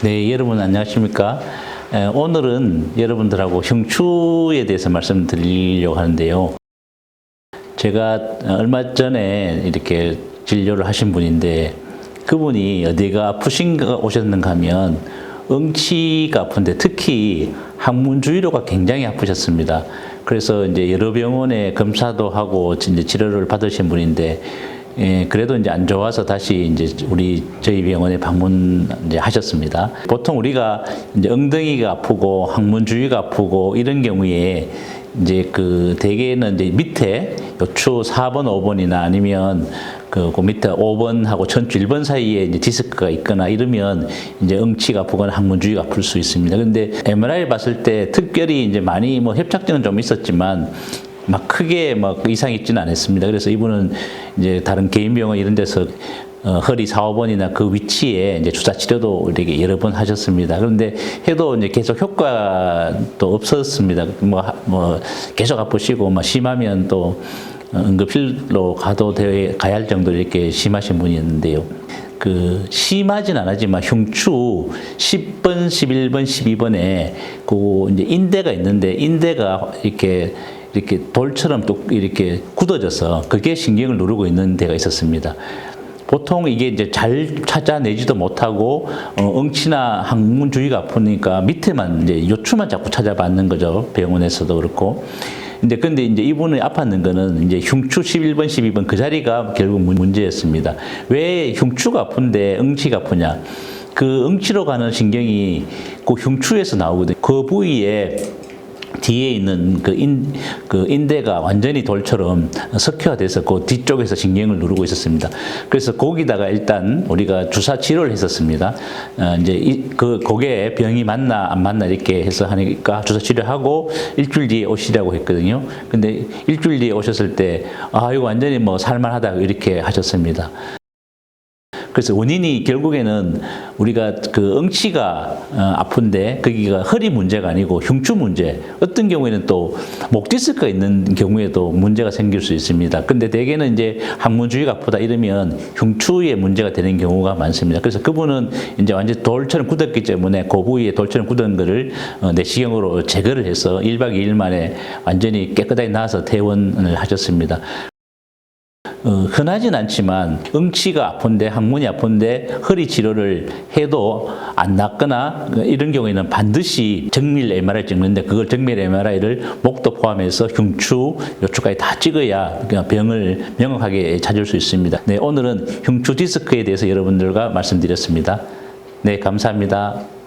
네, 여러분 안녕하십니까? 에, 오늘은 여러분들하고 흉추에 대해서 말씀드리려고 하는데요. 제가 얼마 전에 이렇게 진료를 하신 분인데 그분이 어디가 아프신가 오셨는가 하면 응치가 아픈데 특히 항문주의로가 굉장히 아프셨습니다. 그래서 이제 여러 병원에 검사도 하고 이제 치료를 받으신 분인데 예, 그래도 이제 안 좋아서 다시 이제 우리 저희 병원에 방문 이제 하셨습니다. 보통 우리가 이제 엉덩이가 아프고 항문주의가 아프고 이런 경우에 이제 그 대개는 이제 밑에 요추 4번, 5번이나 아니면 그, 그 밑에 5번하고 전주 1번 사이에 이제 디스크가 있거나 이러면 이제 응치가 아프거나 항문주의가 아플 수 있습니다. 근데 MRI 봤을 때 특별히 이제 많이 뭐 협착증은 좀 있었지만 막 크게 막 이상이 있지는 않았습니다. 그래서 이분은 이제 다른 개인 병원 이런 데서 어, 허리 4, 5번이나 그 위치에 이제 주사 치료도 이렇게 여러 번 하셨습니다. 그런데 해도 이제 계속 효과도 없었습니다. 뭐, 하- 뭐 계속 아프시고 뭐 심하면 또 응급실로 가도 돼 가야 할 정도로 이렇게 심하신 분이었는데요. 그 심하진 않았지만 흉추 10번, 11번, 12번에 그 이제 인대가 있는데 인대가 이렇게 이렇게 돌처럼 또 이렇게 굳어져서 그게 신경을 누르고 있는 데가 있었습니다. 보통 이게 이제 잘 찾아내지도 못하고 어, 응치나 항문 주위가 아프니까 밑에만 이제 요추만 자꾸 찾아받는 거죠 병원에서도 그렇고. 근데 근데 이제 이분이 아팠는 거는 이제 흉추 11번, 12번 그 자리가 결국 문- 문제였습니다. 왜 흉추가 아픈데 응치가 아프냐? 그 응치로 가는 신경이 그 흉추에서 나오거든요. 그 부위에 뒤에 있는 그, 인, 그 인대가 완전히 돌처럼 석회화돼서 그 뒤쪽에서 신경을 누르고 있었습니다. 그래서 거기다가 일단 우리가 주사 치료를 했었습니다. 어, 이제 이, 그 거기에 병이 맞나 안 맞나 이렇게 해서 하니까 주사 치료하고 일주일 뒤에 오시라고 했거든요. 근데 일주일 뒤에 오셨을 때 아 이거 완전히 뭐 살만하다 이렇게 하셨습니다. 그래서 원인이 결국에는 우리가 그 응치가 어, 아픈데 거기가 허리 문제가 아니고 흉추 문제. 어떤 경우에는 또 목 디스크가 있는 경우에도 문제가 생길 수 있습니다. 근데 대개는 이제 항문주의가 아프다 이러면 흉추에 문제가 되는 경우가 많습니다. 그래서 그분은 이제 완전 돌처럼 굳었기 때문에 그 부위에 돌처럼 굳은 거를 어, 내시경으로 제거를 해서 1박 2일 만에 완전히 깨끗하게 나와서 퇴원을 하셨습니다. 어, 흔하진 않지만 응치가 아픈데 항문이 아픈데 허리 치료를 해도 안 낫거나 이런 경우에는 반드시 정밀 MRI 찍는데 그걸 정밀 MRI를 목도 포함해서 흉추, 요추까지 다 찍어야 그냥 병을 명확하게 찾을 수 있습니다. 네, 오늘은 흉추 디스크에 대해서 여러분들과 말씀드렸습니다. 네, 감사합니다.